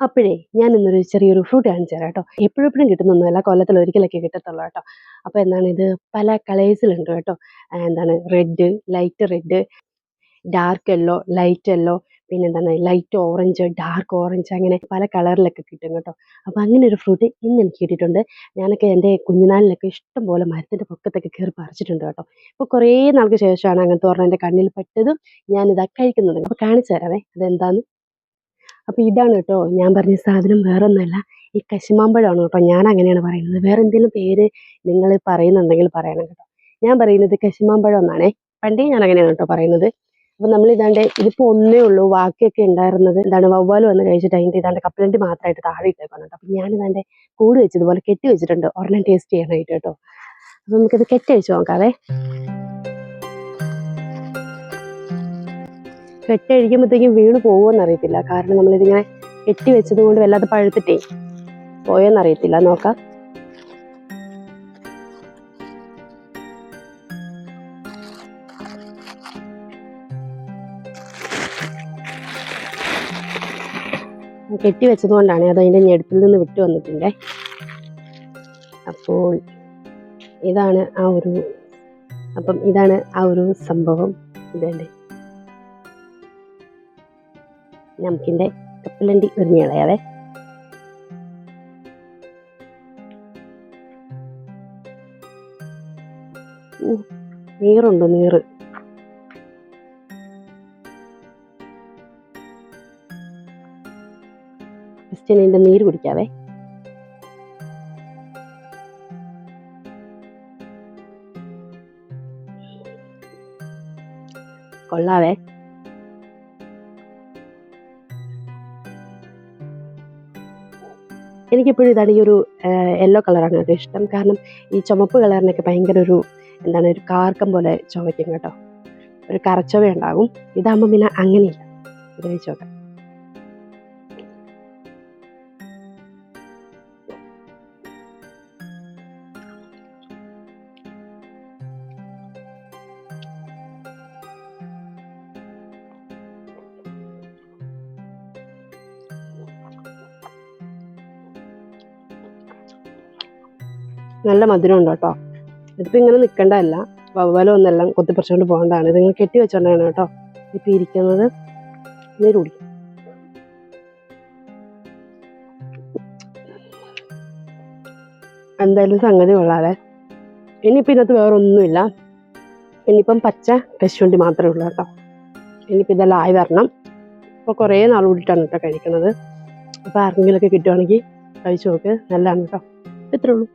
അപ്പോഴേ ഞാൻ ഇന്നൊരു ചെറിയൊരു ഫ്രൂട്ട് കാണിച്ചു തരാം കേട്ടോ. എപ്പോഴെപ്പോഴും എപ്പോഴും കിട്ടുന്നൊന്നുമല്ല കൊല്ലത്തിൽ ഒരിക്കലൊക്കെ കിട്ടത്തുള്ളൂ കേട്ടോ. അപ്പോൾ എന്താണ് ഇത്? പല കളേഴ്സിലുണ്ട് കേട്ടോ. എന്താണ്? Red light red dark yellow light yellow പിന്നെ എന്താണ്? ലൈറ്റ് ഓറഞ്ച് ഡാർക്ക് ഓറഞ്ച് അങ്ങനെ പല കളറിലൊക്കെ കിട്ടും കേട്ടോ. അപ്പോൾ അങ്ങനെ ഒരു ഫ്രൂട്ട് ഇന്ന് എനിക്ക് കിട്ടിയിട്ടുണ്ട്. ഞാനൊക്കെ എന്റെ കുഞ്ഞുനാളിലൊക്കെ ഇഷ്ടം പോലെ മരത്തിന്റെ പൊക്കത്തൊക്കെ കയറി പറിച്ചിട്ടുണ്ട് കേട്ടോ. ഇപ്പോൾ കുറേ നാൾക്ക് ശേഷമാണ് അങ്ങനത്തെ പറഞ്ഞാൽ എന്റെ കണ്ണിൽ പെട്ടതും ഞാനിതാ കഴിക്കുന്നത്. അപ്പോൾ കാണിച്ചു തരാമേ അതെന്താന്ന്? അപ്പോൾ ഇതാണ് കേട്ടോ ഞാൻ പറഞ്ഞ സാധനം വേറെ ഒന്നുമല്ല ഈ കശുമാമ്പഴമാണ് കേട്ടോ ഞാൻ അങ്ങനെയാണ് പറയുന്നത്. വേറെ എന്തെങ്കിലും പേര് നിങ്ങൾ പറയുന്നുണ്ടെങ്കിൽ പറയണം കേട്ടോ. ഞാൻ പറയുന്നത് കശുമാമ്പഴം എന്നാണേ പണ്ടേ ഞാൻ അങ്ങനെയാണ് കേട്ടോ പറയുന്നത്. അപ്പം നമ്മൾ ഇതാണ്ട് ഇതിപ്പോൾ ഒന്നേ ഉള്ളൂ ബാക്കിയൊക്കെ ഉണ്ടായിരുന്നത്. എന്താണ് വവ്വാൽ വന്ന് കഴിച്ചിട്ട് അതിന്റെ ഇതാണ്ട് കപ്പലണ്ടി മാത്രമായിട്ട് താഴെ ഇട്ടേക്കണം കേട്ടോ. അപ്പോൾ ഞാൻ ഇതാണ്ട് കൂട് വെച്ചതുപോലെ കെട്ടി വെച്ചിട്ടുണ്ട്. ഒരെണ്ണം ടേസ്റ്റ് ചെയ്യാനായിട്ട് കേട്ടോ. അപ്പം നമുക്കിത് കെട്ടഴിച്ച് നോക്കാവേ. കെട്ടഴിക്കുമ്പോഴത്തേക്കും വീണ് പോകുമോ എന്നറിയത്തില്ല കാരണം നമ്മളിതിങ്ങനെ കെട്ടി വെച്ചത് കൊണ്ട് വല്ലാതെ പഴുത്തിട്ടേ പോയെന്നറിയത്തില്ല. നോക്കാം. കെട്ടി വെച്ചത് കൊണ്ടാണ് അത് അതിന്റെ ഞെടുപ്പിൽ നിന്ന് വിട്ടു വന്നിട്ടുണ്ട്. അപ്പോൾ ഇതാണ് ആ ഒരു അപ്പം ഇതാണ് ആ ഒരു സംഭവം. ഇതല്ലേ? നമുക്കിന്റെ കപ്പലണ്ടി ഉരിഞ്ഞ് കളയാവേ. നീറുണ്ടോ നീറ്? ജസ്റ്റ് ഇതിന്റെ നീര് കുടിക്കാവേ. കൊള്ളാവേ. എനിക്കെപ്പോഴും ഇതാണ് ഈ ഒരു യെല്ലോ കളറാണ് കേട്ടോ ഇഷ്ടം. കാരണം ഈ ചുമപ്പ് കളറിനൊക്കെ ഭയങ്കര ഒരു എന്താണ് ഒരു കാർക്കം പോലെ ചുമയ്ക്കും കേട്ടോ. ഒരു കറച്ചവ ഉണ്ടാകും ഇതാകുമ്പോൾ പിന്നെ അങ്ങനെയില്ല. ഇത് ചോദിക്കാം നല്ല മധുരം ഉണ്ട് കേട്ടോ ഇതിപ്പോൾ ഇങ്ങനെ നിൽക്കേണ്ടതല്ല വവ്വലോ ഒന്നെല്ലാം കൊത്തിപ്പറിച്ചുകൊണ്ട് പോകേണ്ടതാണ് ഇതിങ്ങനെ കെട്ടി വെച്ചോണ്ടാണ് കേട്ടോ ഇപ്പം ഇരിക്കുന്നത്. നീര് എന്തായാലും സംഗതി കൊള്ളാതെ ഇനിയിപ്പോൾ ഇതിനകത്ത് വേറെ ഒന്നുമില്ല ഇനിയിപ്പം പച്ച കശുവണ്ടി മാത്രമേ ഉള്ളൂ കേട്ടോ. ഇനിയിപ്പോൾ ഇതെല്ലാം ആയി വരണം. ഇപ്പോൾ കുറേ നാൾ കൂടിയിട്ടാണ് കേട്ടോ കഴിക്കുന്നത് അപ്പോൾ ആർക്കെങ്കിലുമൊക്കെ കിട്ടുവാണെങ്കിൽ കഴിച്ചു നോക്ക്. നല്ലതാണ് കേട്ടോ ഇത്രേ ഉള്ളൂ.